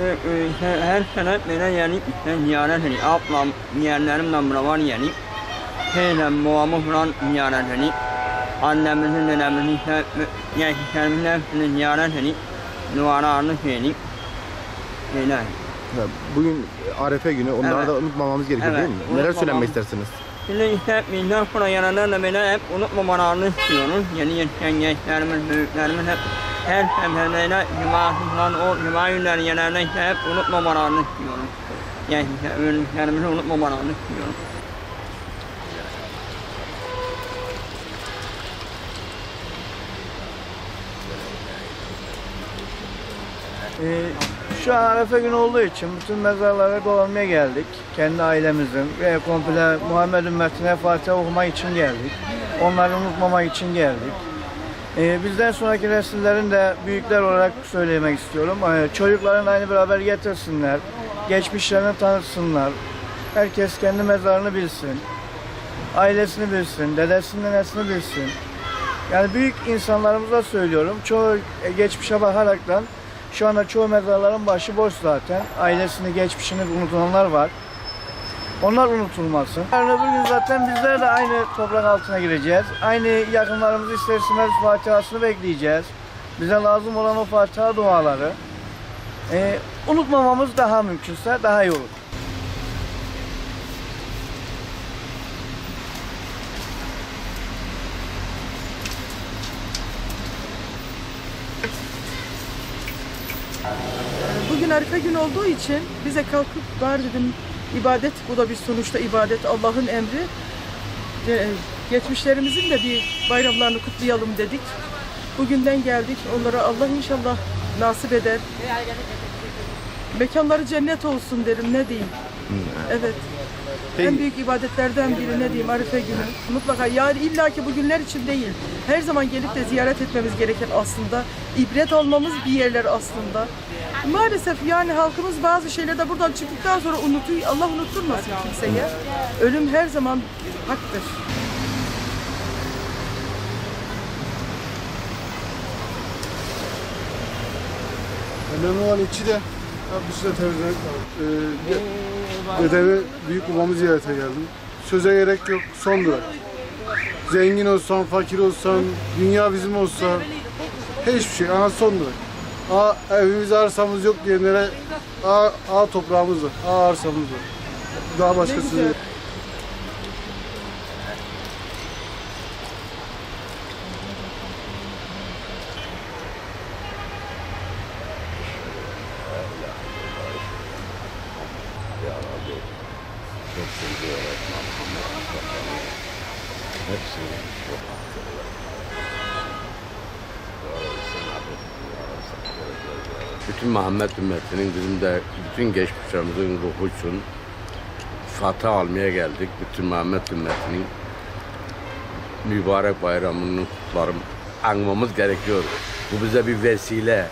E, her sene böyle yani işte ziyaret edip ablam, yeğenlerimle beraber yani teyzem, babamı falan ziyaret edip annemizin, dedemizin işte gençlerimizin hepsini ziyaret edip dualarını söyleyip böyle. Bugün Arefe günü. Onları Evet. da unutmamamız gerekiyor Evet, değil mi? Neler söylemek istersiniz? Şimdi işte bizden sonra yananlarla böyle hep unutmamalarını istiyoruz. Yeni yetişen gençlerimiz, büyüklerimiz hep her seferinde falan o genelde işte hep unutmamalarını istiyoruz. Gençler, büyüklerimizi unutmamalarını istiyoruz. Ee, şu an Arefe günü olduğu için bütün mezarlara dolanmaya geldik. Kendi ailemizin ve komple Muhammed ümmetine Fatiha okumak için geldik. Onları unutmamak için geldik. Ee, bizden sonraki nesillerin de büyükler olarak söylemek istiyorum. Ee, çocukların aynı beraber getirsinler. Geçmişlerini tanısınlar. Herkes kendi mezarını bilsin. Ailesini bilsin, dedesinin nenesini bilsin. Yani büyük insanlarımıza söylüyorum. Çoğu e, geçmişe bakaraktan şu anda çoğu mezarların başı boş zaten. Ailesini, geçmişini unutanlar var. Onlar unutulmasın. Yarın öbür gün zaten bizler de aynı toprak altına gireceğiz. Aynı yakınlarımızı ister istemez Fatiha'sını bekleyeceğiz. Bize lazım olan o Fatiha duaları. Ee, unutmamamız daha mümkünse daha iyi olur. Bugün Arife gün olduğu için bize kalkıp var dedim ibadet bu da bir sonuçta ibadet Allah'ın emri. Ee, Geçmişlerimizin de bir bayramlarını kutlayalım dedik. Bugünden geldik. Onlara Allah inşallah nasip eder. Mekanları cennet olsun derim ne diyeyim. Evet. En büyük ibadetlerden biri ne diyeyim Arife günü. Mutlaka yani illaki bu günler için değil. Her zaman gelip de ziyaret etmemiz gereken aslında. ibret almamız bir yerler aslında. Maalesef yani halkımız bazı şeyleri buradan çıktıktan sonra unutuyor. Allah unutturmasın kimseye. Ölüm her zaman haktır. Önemli olan içi de süre temizlemek lazım. Ee, de- dedemi, büyük babamı ziyarete geldim. Söze gerek yok, son durak. Zengin olsan, fakir olsan, dünya bizim olsa, hiçbir şey, aha son durak. Aa, evimiz arsamız yok diyenlere, aa, aa toprağımız var, aa arsamız var. Daha başkası yok. Bütün Muhammed ümmetinin bizim bütün geçmişlerimizin ruhu için Fatih almaya geldik. Bütün Muhammed ümmetinin mübarek bayramını kutlarım. Anmamız gerekiyor. Bu bize bir vesile.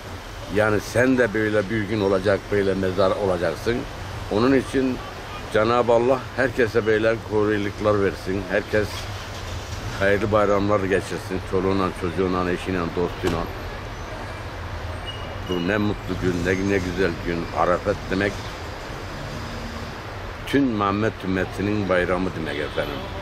Yani sen de böyle bir gün olacak, böyle mezar olacaksın. Onun için Cenab-ı Allah herkese böyle kolaylıklar versin. Herkes hayırlı bayramlar geçirsin. Çoluğuna, çocuğuna, eşiyle, dostuyla. Bu ne mutlu gün, ne, ne güzel gün. Arafat demek tüm Muhammed ümmetinin bayramı demek efendim.